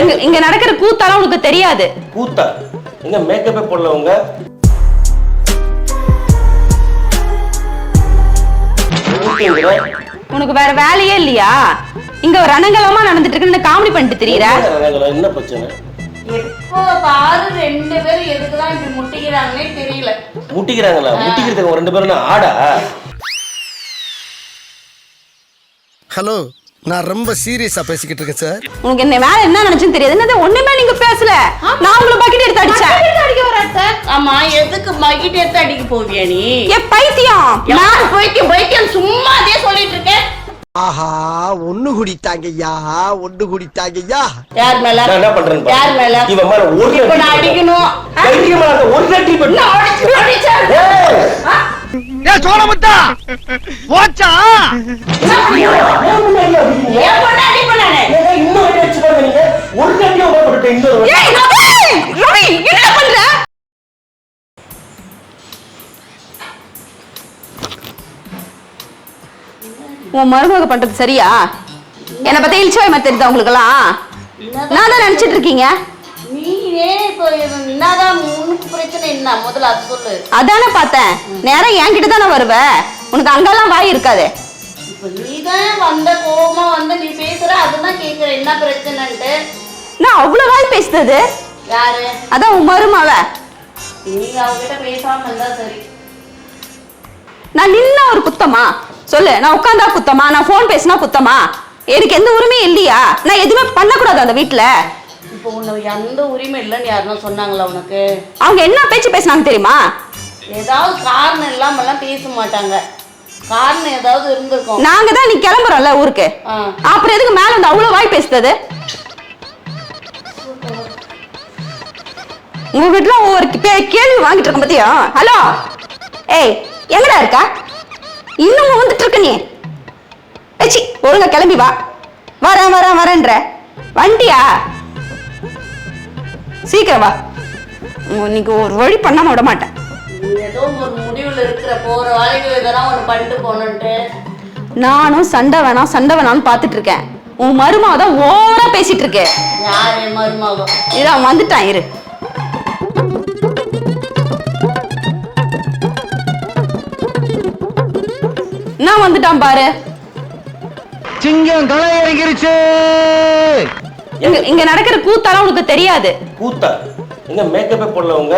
இங்க இங்க நடக்கிற கூத்தாலாம் உனக்கு தெரியாது. கூத்தா? எங்க மேக்கப்பே போடலவங்க. உனக்கு வேற வேலையே இல்லையா? இங்க ஒரு ரணங்கலமா நடந்துட்டு இருக்குன்னு காமெடி பண்ணிட்டு தெரியுற? என்ன பிரச்சனை? எப்போ பாரு ரெண்டு பேரும் எதுக்குதான் இப்படி முட்டிக்கிறாங்கன்னே தெரியல. முட்டிக்கிறாங்களா? முட்டிக்கிறதுக்கு அவங்க ரெண்டு பேரும் ஆடா? ஹலோ நான் ரொம்ப சீரியஸா பேசிக்கிட்டு இருக்கேன் சார் உனக்கு என்ன வேலை என்ன நினைச்சுன்னு தெரியாது? என்னது ஒண்ணுமே நீங்க பேசல. நான் உங்களை பக்கெட் எடுத்து அடிச்சேன். அடிக்க வராத்த ஆமா எதுக்கு மகிட்ட எடுத்து அடிக்க போவியா நீ? ஏ பைத்தியம். யார் போய்க்கு போய்க்கு சும்மா அதே சொல்லிட்டு இருக்கேன். ஆஹா ஒண்ணு குடித்தாங்கய்யா ஒண்ணு குடித்தாங்கய்யா. யார் மேல? நான் என்ன பண்றேன்னு பாரு. யார் மேல? இவன் மேல ஒரு நான். அடிக்கணும். அந்த ஒரு அடி. நான் அடிச்சு அடிச்சேன். ஏய்! ஏ சோழமுத்தா! போச்சா? ஏய், என்ன பண்ற? உன் மருமக பண்றது சரியா? என்ன பத்தி இழிச்சுவாய் மாதிரி தெரியுதா உங்களுக்கெல்லாம்? நான் தான் நினைச்சிட்டு இருக்கீங்க. ஏன் இப்போ என்னதான் உனக்கு பிரச்சனை என்ன? முதல்ல அது சொல்லு. அதானே பார்த்தேன். நேரம் என்கிட்ட தானே வருவ? உனக்கு அங்கெல்லாம் வாய் இருக்காது. இப்ப நீ தான் வந்த கோபமா வந்து நீ பேசுற அதுதான் கேக்குற. என்ன பிரச்சனைன்ட்டு? நான் அவ்வளவு வாய் பேசுறது? யாரு? அதான் உன் மருமவ. நீங்க அவகிட்ட பேசாம இருந்தா சரி. நான் நின்னா ஒரு குத்தமா? சொல்லு நான் உட்காந்தா குத்தமா? நான் ஃபோன் பேசினா குத்தமா? எனக்கு எந்த உரிமையும் இல்லையா? நான் எதுவுமே பண்ணக்கூடாது அந்த வீட்ல. இப்போ உனக்கு எந்த உரிமை இல்லைன்னு யாருன்னா சொன்னாங்களா உனக்கு? அவங்க என்ன பேச்சு பேசுனாங்க தெரியுமா? ஏதாவது காரணம் இல்லாமலாம் பேச மாட்டாங்க. காரணம் ஏதாவது இருந்திருக்கும். நாங்க தான் நீ கிளம்புறோம்ல ஊருக்கு. ஆ. அப்புறம் எதுக்கு மேல வந்து அவ்வளவு வாய் பேசுறது? உங்க வீட்டுல ஒவ்வொரு கே- கேள்வி வாங்கிட்டு இருக்க பத்தியா? ஹலோ? ஏய் எங்கடா இருக்கா? இன்னும் வந்துட்டு இருக்க நீ? ஏச்சி ஒழுங்கா கிளம்பி வா. வரேன் வரேன் வரேன்ற. வண்டியா? சீக்கிரம் வா. இன்னைக்கு ஒரு வழி பண்ணாம விட மாட்டேன். நீ ஏதோ ஒரு முடிவுல இருக்கிற போற வேலைக்கு இதெல்லாம் ஒண்ணு பண்ணிட்டு போனன்ட்டு நானும் சண்டை வேணாம் சண்டை வேணாம்னு பார்த்துட்டு இருக்கேன். உன் மருமாவை தான் ஓவரா பேசிட்டு இருக்கேன். யாரு அவன் வந்துட்டான் இரு. நான் வந்துட்டான் பாரு. சிங்கம் களை இறங்கிருச்சு இங்க இங்க நடக்கிற கூத்தாலாம் உனக்கு தெரியாது. கூத்தா? எங்க மேக்கப்பே போடலவங்க?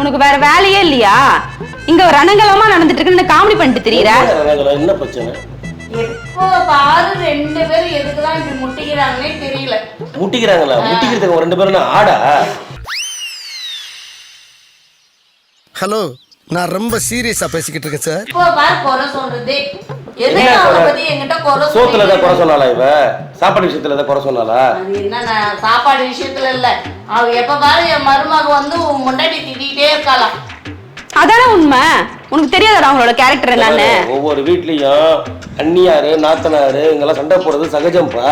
உனக்கு வேற வேலையே இல்லையா? இங்க ஒரு ரணங்கலமா நடந்துட்டு இருக்குன்னு காமெடி பண்ணிட்டு தெரியுற? என்ன பிரச்சனை? எப்போ பாரு ரெண்டு பேரும் எதுக்குதான் இப்படி முட்டிக்கிறாங்கன்னே தெரியல. முட்டிக்கிறாங்களா? முட்டிக்கிறதுக்கு அவங்க ரெண்டு பேரும் என்ன ஆடா? ஹலோ நான் ரொம்ப சீரியஸா பேசிக்கிட்டு இருக்கேன் சார் இப்போ பாரு குறை சொல்றது. என்ன எதுக்கு அவ குறை? பத்தி என்கிட்ட குறை சோத்துல ஏதாவது குறை சொன்னாலா இவ? சாப்பாடு விஷயத்துல ஏதாவது குறை சொன்னாலா அது என்ன நான் சாப்பாடு விஷயத்துல இல்ல. அவ எப்ப பாரு என் மருமக வந்து உன் முன்னாடி திட்டிகிட்டே இருக்காளாம் அதானே உண்மை? உனக்கு தெரியாதடா அவங்களோட கேரக்டர் என்னன்னு. ஒவ்வொரு வீட்லயும் அண்ணியாரு நாத்தனாரு இங்கெல்லாம் சண்டை போடுறது சகஜம்ப்பா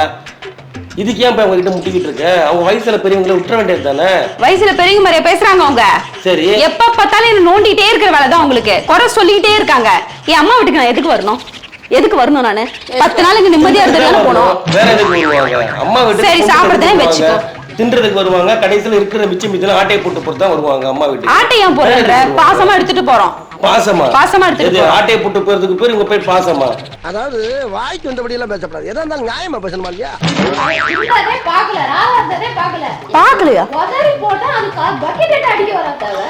இதுக்கு ஏன் இப்ப அவங்க கிட்ட முட்டிக்கிட்டு இருக்க? அவங்க வயசுல பெரியவங்களை விட்டுற வேண்டியது தானே? வயசுல பெரியவங்க மாதிரியா பேசுறாங்க அவங்க? சரி. எப்ப பார்த்தாலும் என்ன நோண்டிட்டே இருக்கிற வேலை தான் உங்களுக்கு குறை சொல்லிக்கிட்டே இருக்காங்க. என் அம்மா வீட்டுக்கு நான் எதுக்கு வரணும்? எதுக்கு வரணும் நானு? பத்து நாள் இங்க நிம்மதியா இருந்துட்டு போனோம் வேற எதுக்கு வருவாங்க? அம்மா வீட்டுக்கு சரி, சாப்பிடுறதே. வச்சுக்கோ. தின்றதுக்கு வருவாங்க கடைசியில இருக்கிற மிச்சம் மிச்சம் ஆட்டையை போட்டு போட்டு தான் வருவாங்க அம்மா வீட்டுக்கு. ஆட்டை ஏன் போடுற வேற எதுக்கு வருவாங்க? பாசமா எடுத்துட்டு போறோம். பாசமா? பாசமா எடுத்துட்டு. ஆட்டையை போட்டு போறதுக்கு பேர் உங்க பேர் பாசமா? அதாவது வாய்க்கு வந்தபடி எல்லாம் பேசப்படாது. எதா இருந்தாலும் நியாயமா பேசணுமா இல்லையா? வந்ததே பார்க்கல பாக்கலையா உதறி போட்டா அதுக்கு பக்கெட் அடிக்க வர தவிர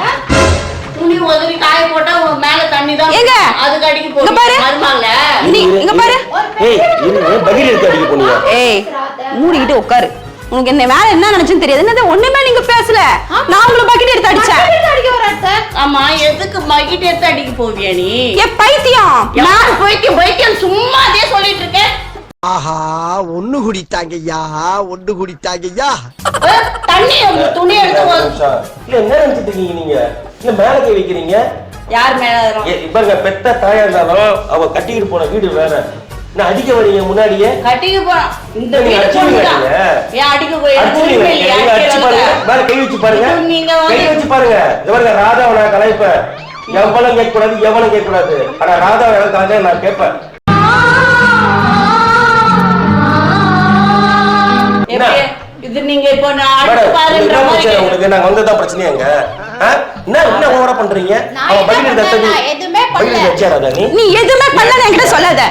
துணி உதவி காய போட்டா உன் மேல தண்ணி தான் ஏங்க? அதுக்கு அடிக்க இங்க பாரு. போகுது மருமகள நீ இங்க பாரு. ஏய் இரு பகிர் எடுத்து அடிக்க ஏய் மூடிக்கிட்டு உட்காரு. உனக்கு என்ன வேலை என்ன நினைச்சுன்னு தெரியாது. என்னது ஒண்ணுமே நீங்க பேசல. நான் உங்களை பக்கெட் எடுத்து அடிச்சேன். பக்கெட் ஆமா எதுக்கு மகிட்ட எடுத்து அடிக்க போவியா நீ? ஏ பைத்தியம். யார் போய்க்கு போய்க்கு சும்மா அதே சொல்லிட்டு இருக்கேன். ஆஹா ஒண்ணு குடித்தாங்கய்யா ஒண்ணு குடித்தாங்கய்யா. தண்ணி துணி எடுத்து. இல்ல என்ன நினைச்சிட்டு இருக்கீங்க நீங்க? இல்ல மேல கை வைக்கிறீங்க? யார் மேல இவங்க பெத்த தாயா இருந்தாலும் அவ கட்டிக்கிட்டு போன வீடு வேற. நான் அடிக்க வரீங்க முன்னாடியே கட்டிக்க இந்த நீங்க. ஏன் அடிக்க போய்? நீங்க அடிச்சு. பாருங்க. மேல கை வச்சு பாருங்க நீங்க கை வச்சு பாருங்க இது பாருங்க ராதாவை நான் எவ்வளவு கேட்க கூடாது எவ்வளவு கேட்க கூடாது ஆனா ராதாவை எனக்கு கலாய்ச்சா நான் கேட்பேன்? இது நீங்க இப்போ நான் மேடம், அடுத்து உங்களுக்கு நாங்க வந்ததான் பிரச்சனையாங்க? என்ன என்ன ஓவரா பண்றீங்க அவன்? தத்தது எதுவுமே பண்ணல. நீ எதுவுமே பண்ணல என்கிட்ட சொல்லாத?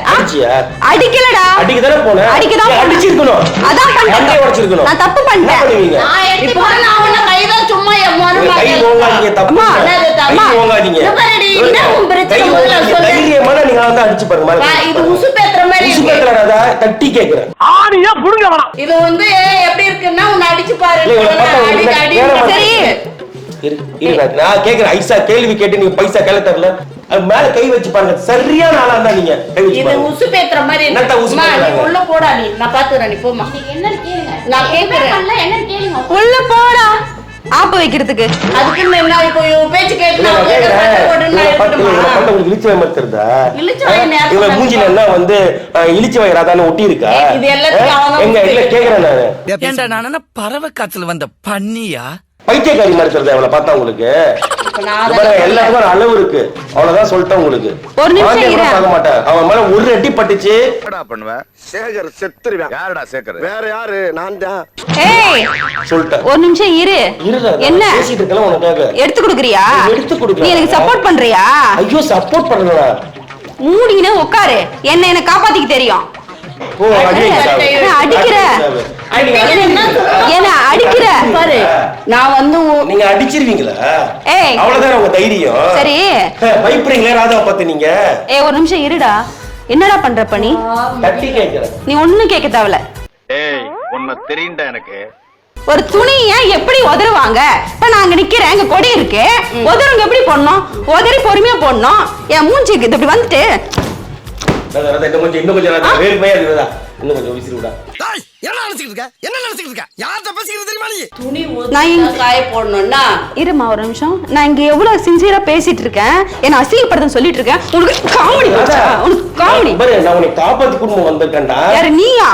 அடிக்கலடா அடிக்க தானே போன அடிக்கதான் போனேன். அடிச்சிருக்கணும் அதான் பண்ணிட்டேன் உடைச்சிருக்கணும் நான் தப்பு பண்ணிட்டேன் நான் எடுத்து இப்போ நான் உன்னை கைதான் சும்மா என் நீங்க கை ஓங்காதீங்க தப்பு. என்னது கை? ஓங்காதீங்க என்ன உன் பிரச்சனை கை முதல்ல. சொல்லு. தைரியமான நீங்க வந்து அடிச்சு பாருங்க கை இது. உசு பேத்துற மாதிரி உசு. பேத்துறாதா? தட்டி கேக்குறேன் இது வந்து எப்படி இருக்குன்னா உன்னை அடிச்சு பாரு சரி இரு, இரு, நான் கேக்குறேன். ஐசா கேள்வி கேட்டு நீங்க பைசா கேள தரல. அது மேல கை வச்சு பாருங்க. சரியான ஆளா இருந்தா நீங்க இது உசு பேத்துற மாதிரி. என்னத்த உசு நீ? உள்ள போடா நீ. நான் பாத்துறேன் நீ போமா என்னன்னு கேளுங்க. நான் கேக்குறேன். என்னன்னு கேளுங்க. உள்ள போடா. ஆப்பு வைக்கிறதுக்கு. அதுக்குன்னு என்ன இப்போ இவன் பேச்சு கேட்டு உங்களுக்கு இழிச்சு வாய்? நேரத்துல இவ. மூஞ்சில என்ன வந்து இழிச்சு வாய் ராதான்னு ஒட்டி இருக்கா இது எல்லாத்தையும் எங்க இல்ல கேக்குறேன் நானு. ஏண்டா நான் என்ன பறவை காய்ச்சல் வந்த பண்ணியா பைத்தியக்காரி மாதிரி தெரியுதா இவளை பார்த்தா உங்களுக்கு. எல்லாத்துக்கும் ஒரு அளவு இருக்கு. அவ்வளவுதான் சொல்லிட்டேன் உங்களுக்கு. ஒரு நிமிஷம். பார்க்க மாட்டேன். அவன் மேல ஒரு அடி பட்டுச்சு. என்னடா பண்ணுவ? சேகர் செத்துருவேன். யாருடா சேகர்? வேற யாரு? நான் தான். ஏய் சொல்லிட்டேன். ஒரு நிமிஷம் இரு. என்ன? பேசிட்டு இருக்கலாம் உனக்காக எடுத்து கொடுக்குறியா? எடுத்து கொடுக்கல. நீ எனக்கு சப்போர்ட் பண்றியா? ஐயோ சப்போர்ட் பண்ணலடா. மூடின்னு உட்காரு. என்ன என்ன காப்பாத்திக்க தெரியும். ஓ அடிங்க சாவு. என்ன அடிக்கிற? சாவு. அடிக்கிறது என்ன சொல்றது? என்ன அடிக்கிற. பாரு. நான் வந்து உன்- நீங்க அடிச்சிருவீங்களா? ஏய். அவ்வளவுதான் உங்க தைரியம். சரி. ஹே, பயப்படுறீங்களே ராதாவை பார்த்து நீங்க. ஏய் ஒரு நிமிஷம் இருடா. என்னடா பண்ற பண்ணி தட்டி நீ ஒண்ணும் கேட்க தேவையில்ல. ஏய் உன்னை தெரியும்டா எனக்கு. ஒரு துணிய எப்படி உதறுவாங்க? இப்ப நான் அங்க நிக்கிறேன். இங்க கொடி இருக்கு. உதருங்க எப்படி போடணும்? உதறி பொறுமையா போடணும். என் மூஞ்சி இது இப்படி வந்துட்டு இன்னும் கொஞ்சம் இன்னும் கொஞ்சம் வேறுமையா. இன்னும் கொஞ்சம் விசிறி விடா. இருமா ஒரு நிமிஷம். நான் இங்க எவ்வளவு சின்சியரா பேசிட்டு இருக்கேன். என்ன அசிங்கப்படுத்த சொல்லிட்டு இருக்கேன். உனக்கு காமெடி உனக்கு காமெடி பாரு, நான் உன்னை காப்பாத்தி குடும்பம் வந்திருக்கேன்டா. யாரு நீயா.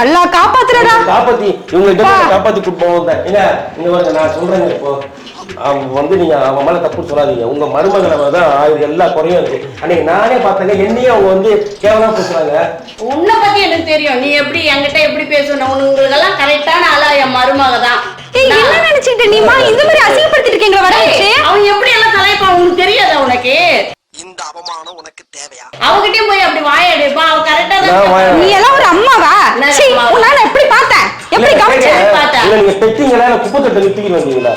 நல்லா காப்பாத்துறடா. காப்பாத்தி இவங்க காப்பாத்தி குடும்பம் வந்தேன் இல்ல இங்க பாருங்க நான் சொல்றேங்க இப்போ. அவன் வந்து நீங்க அவன் மேல தப்பு சொல்லாதீங்க. உங்க மருமகளை தான் இது எல்லா குறையும் இருக்கு அன்னைக்கு நானே பார்த்தேங்க என்னையும் அவங்க வந்து கேவலமா பேசுறாங்க. உன்னை பத்தி எனக்கு தெரியும். நீ எப்படி என்கிட்ட எப்படி பேசணும் உங்களுக்கு எல்லாம் கரெக்டான ஆளா என் மருமக தான். என்ன நினைச்சிட்டு நீமா இந்த மாதிரி அசிங்கப்படுத்திட்டு இருக்கீங்களா வர அவன் எப்படி எல்லாம் கலாய்ப்பான் உனக்கு தெரியாதா உனக்கு? இந்த அவமானம் உனக்கு தேவையா? அவகிட்டயும் போய் அப்படி வாயடிப்பான் அவன் கரெக்டா நான் தான் வாய- நீ எல்லாம் ஒரு அம்மாவா? நான் சீ அம்மாவா? உன்னை நான் எப்படி பார்த்தேன்? எப்படி இல்ல, கவனிச்சேன்? கேட்கிறேன். பார்த்தா? இல்ல நீங்க பெத்தீங்களா இல்ல குப்பை தொட்டை தூக்கிட்டு வந்தீங்களா?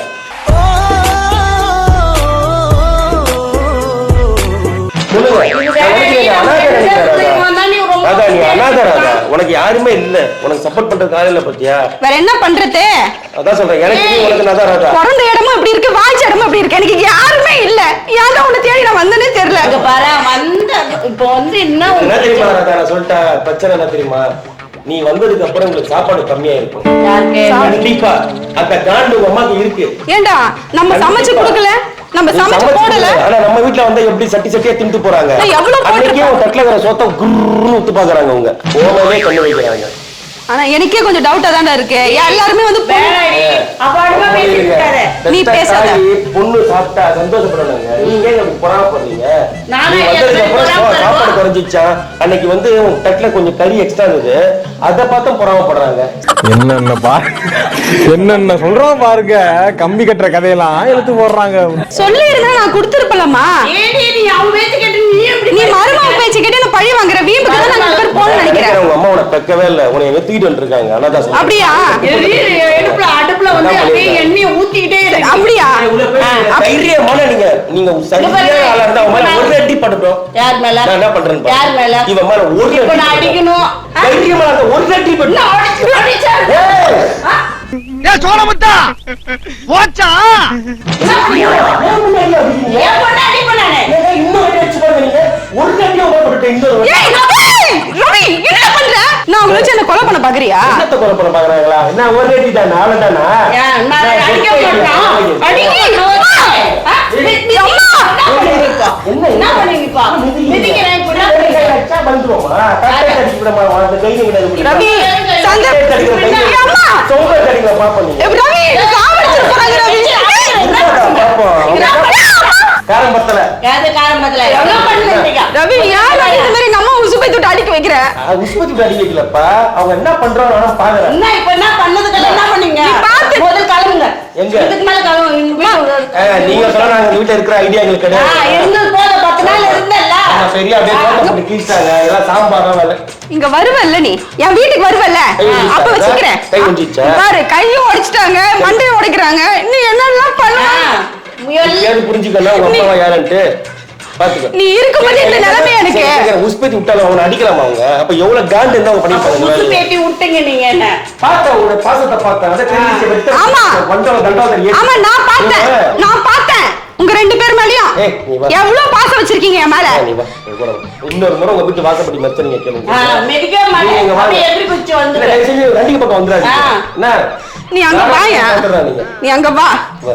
ராதா, நீ. உனக்கு யாருமே இல்ல. உனக்கு சப்போர்ட் பண்றது ஆள் இல்ல பத்தியா? வேற என்ன பண்றது? அதான் சொல்றேன். எனக்கு உனக்கு நான் தான் ராதா பிறந்த இடமும் இப்படி இருக்கு வாழ்ச்ச இடமும் இப்படி இருக்கு. எனக்கு யாருமே இல்ல. ஏன்டா உன்னை தேடி நான் வந்தேனே தெரியல. அங்க பாரு வந்த இப்போ வந்து என்ன என்ன தெரியுமா ராதா? நான் சொல்லிட்டேன். பிரச்சனை என்ன தெரியுமா? நீ வந்ததுக்கு அப்புறம் உங்களுக்கு சாப்பாடு கம்மியா இருக்கும் யாருக்கு கண்டிப்பா. அந்த காண்டு உங்க அம்மாக்கு இருக்கு. ஏன்டா நம்ம சமைச்சு. கொடுக்கல? நம்ம சமைச்சு போடல. ஆனா நம்ம வீட்ல வந்து எப்படி சட்டி சட்டியா தின்ட்டு போறாங்க? அன்னைக்கே தட்டுல இருக்கிற சோத்த குர்னு ஊத்து பாக்குறாங்க அவங்க ஓமவே கண்ணு வைக்கிறாங்க. ஆனா எனக்கே கொஞ்சம் டவுட்டா தான்டா இருக்கு. எல்லாருமே வந்து நீ பேசாத. பொண்ணு சாப்பிட்டா சந்தோஷப்படணுங்க நீங்க? சாப்பாடு குறைஞ்சிச்சா அன்னைக்கு வந்து தட்டுல கொஞ்சம் கறி எக்ஸ்ட்ரா இருந்தது. அதை பார்த்தும் பொறாமப்படுறாங்க. என்னென்ன பா என்னென்ன சொல்றோம் பாருங்க. கம்பி கட்டுற கதையெல்லாம் எடுத்து போடுறாங்க. சொல்லி இருந்தா நான் கொடுத்துருப்பலம்மா. ஏடி நீ மருமக பேச்சு கேட்டு பழி வாங்குற வீம்புக்கு தான் நான் பேர் போகணும்னு நினைக்கிறேன் உங்க அம்மா உனக்கு பெக்கவே இல்ல உன்னை வெத்திக்கிட்டு வந்துருக்காங்க அதான் சொல்றேன். அப்படியா எரி, அடுப்புல அடுப்புல வந்து அப்படியே எண்ணெயை ஊத்திக்கிட்டே இருக்கு அப்படியா தைரியமான நீங்க நீங்க சரியான ஆளா இருந்தா உன் மேல ஒரு அடி பட்டுட்டோம் யார் மேல நான் என்ன பண்றேன்னு பாரு. யார் மேல இவன் மேல ஒரு இப்ப அடி நான். அடிக்கணும்? தைரியமா இருந்தா ஒரு அடி இன்னும் பட்டுட்டோம். அடிச்சு, அடிச்சா? ஏய்! ஆ? போச்சா? ஏன் பொண்ணை நானு? ஏங்க, இன்னும் ஒரு இன்னொரு. ஏய் ரவி ரவி என்ன பண்ற நான் வச்சு என்ன கொலை பண்ண பாக்குறியா என்னத்த கொலை பண்ண பாக்குறாங்களா? என்ன ஒரு அடி தானா, நாலு தானா? ஏன், நான் நான் அடிக்க. போயிட்டேன். அடிக்க! என்ன? என்ன? மிதிக்கிறேன் கை? அடிச்சா? அந்த கையை விடாது. ரவி சந்தர் கட்டை அடிக்கிற கையை. அம்மா சொங்க அடிக்கிற ரவி போறாங்க ரவி. காரம் பத்தல ரவி இந்த மாதிரி எங்க அம்மா உசு போய் தொட்டு அடிக்க வைக்கலப்பா. அவங்க என்ன பண்றாங்க நான் பாக்குறேன். என்ன இப்ப என்ன பண்ணதுக்கு என்ன பண்ணீங்க? நீ பார்த்து- முதல் கிளம்புங்க எங்க? இதுக்கு மேல கிளம்புங்க எங்க வீட்டு ஏங்க, நீங்க சொன்னா நாங்க வீட்டுல இருக்கிற ஐடியா எங்களுக்கு ஆ, கிடையாது இருந்தது போத பத்து நாள் இருந்தல்ல? ஆமா, சரியா அப்படியே தோட்டம் போட்டு கீழ்த்தாங்க எல்லாம் சாம்பார் வேலை. இங்க வருவல்ல நீ? என் வீட்டுக்கு வருவல்ல? அப்ப வச்சுக்கிறேன். கை? பாரு கையும் உடைச்சிட்டாங்க மண்டையும் உடைக்கிறாங்க. நீ என்னெல்லாம் பண்ணுவ? புரிஞ்சுக்கணும் உங்க யாருன்ட்டு. நீ இருக்கும்போது இந்த நிலைமை எனக்கு. உஸ்பத்தி விட்டாலும் அவங்க அடிக்கலாமா அவங்க? அப்ப எவ்வளவு காண்டு இருந்தா அவங்க வேலையை? பேட்டி விட்டீங்க நீங்க என்ன? பாசத்தை பார்த்தேன். அதை தெரிஞ்சு வெட்ட ஆமா. ஏத்தி- ஆமா நான் பார்த்தேன். நான் பார்த்தேன். உங்க ரெண்டு பேர் மேலயும். வா. எவ்வளவு பாசம் வச்சிருக்கீங்க என் மேல? வா, வா. இன்னொரு முறை உங்க வீட்டு வாசப்படி நீங்க கேளுங்க. நீ அங்க நீங்க நீ அங்க வா. வா.